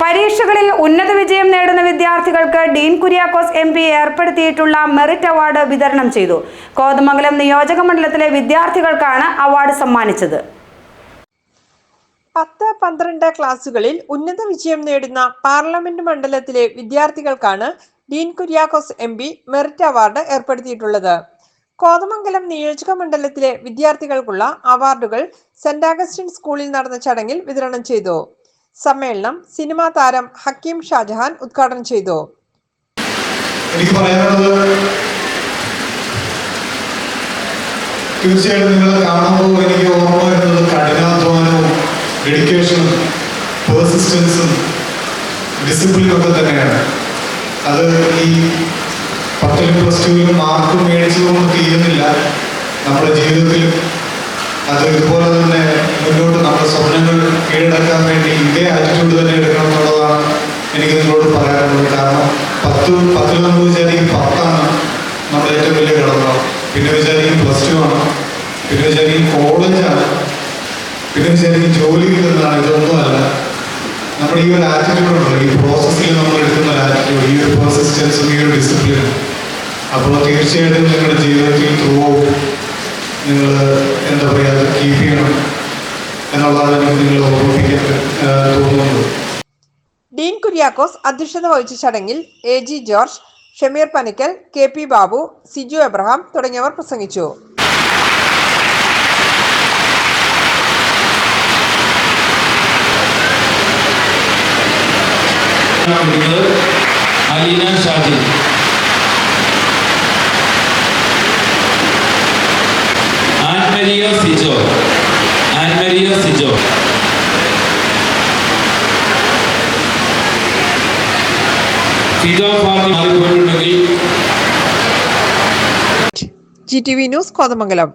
പരീക്ഷകളിൽ ഉന്നത വിജയം നേടുന്ന വിദ്യാർത്ഥികൾക്ക് ഡീൻ കുര്യാക്കോസ് എം പി ഏർപ്പെടുത്തിയിട്ടുള്ള മെറിറ്റ് അവാർഡ് വിതരണം ചെയ്തു. കോതമംഗലം നിയോജക മണ്ഡലത്തിലെ വിദ്യാർത്ഥികൾക്കാണ് അവാർഡ് സമ്മാനിച്ചത്. പത്ത് പന്ത്രണ്ട് ക്ലാസുകളിൽ ഉന്നത വിജയം നേടുന്ന പാർലമെന്റ് മണ്ഡലത്തിലെ വിദ്യാർത്ഥികൾക്കാണ് Dean Kuriakose M P merit award ഏർപ്പെടുത്തിയിട്ടുള്ളത്. കോതമംഗലം നിയോജക മണ്ഡലത്തിലെ വിദ്യാർത്ഥികൾക്കുള്ള അവാർഡുകൾ സെന്റ് അഗസ്റ്റിൻ സ്കൂളിൽ നടന്ന ചടങ്ങിൽ വിതരണം ചെയ്തു. സമ്മേളനം സിനിമാ താരം ഹക്കീം ഷാജഹാൻ ഉദ്ഘാടനം ചെയ്തു. എനിക്ക് പറയാനുള്ളത് തീർച്ചയായിട്ടും നിങ്ങൾ കാണുമ്പോൾ എനിക്ക് ഓർമ്മ വരുന്നത് കഠിനാധ്വാനവും ഡെഡിക്കേഷനും പേഴ്സിസ്റ്റൻസും ഡിസിപ്ലിനും ഒക്കെ തന്നെയാണ്. അത് ഈ പത്തിലും പ്ലസ് ടുവിലും മാർക്ക് മേടിച്ചതുകൊണ്ട് തീരുന്നില്ല. നമ്മുടെ ജീവിതത്തിലും അത് ഇതുപോലെ തന്നെ മുന്നോട്ട് നമ്മുടെ സ്വപ്നങ്ങൾ കീഴടക്കാൻ വേണ്ടി ഇതേ ആറ്റിറ്റ്യൂഡ് തന്നെ എടുക്കണം എന്നുള്ളതാണ് എനിക്ക് നിങ്ങളോട് പറയാനുള്ളത്. കാരണം പത്ത് പത്തിൽ നമ്മൾ വിചാരിക്കും പത്താണ് നമ്മുടെ ഏറ്റവും വലിയ ഘടകം പിന്നെ വിചാരിക്കും പ്ലസ് ടു ആണ്. പിന്നെ വിചാരിക്കും കോളേജാണ് പിന്നെ വിചാരിക്കും ജോലി കിട്ടുന്നതാണ്. ഇതൊന്നുമല്ല. നമ്മുടെ ഈ ഒരു ആറ്റിറ്റ്യൂഡ് ഉണ്ടല്ലോ. ഈ പ്രോസസ്സിൽ നമ്മൾ എടുക്കുന്ന ഒരു ആറ്റിറ്റ്യൂഡ് ഈ ഒരു പെർസിസ്റ്റൻസും ഈ ഒരു ഡിസിപ്ലിനും അപ്പോൾ തീർച്ചയായിട്ടും നിങ്ങളുടെ ജീവിതത്തിൽ ത്രൂ നിങ്ങൾ എന്താ പറയുക അത് കീപ്പ് ചെയ്യണം എന്നുള്ളതാണ് എനിക്ക് നിങ്ങൾ ഓർമ്മിപ്പിക്കാൻ ഏഹ്, ഡീൻ കുര്യാക്കോസ് അധ്യക്ഷത വഹിച്ച ചടങ്ങിൽ A G George Shameer Panickal K P Babu Siju Abraham തുടങ്ങിയവർ പ്രസംഗിച്ചു. Aleena Shaji. Annmaria Sijo. Annmaria Sijo. മാറിപ്പോയിട്ടുണ്ടെങ്കിൽ G T V news Kothamangalam.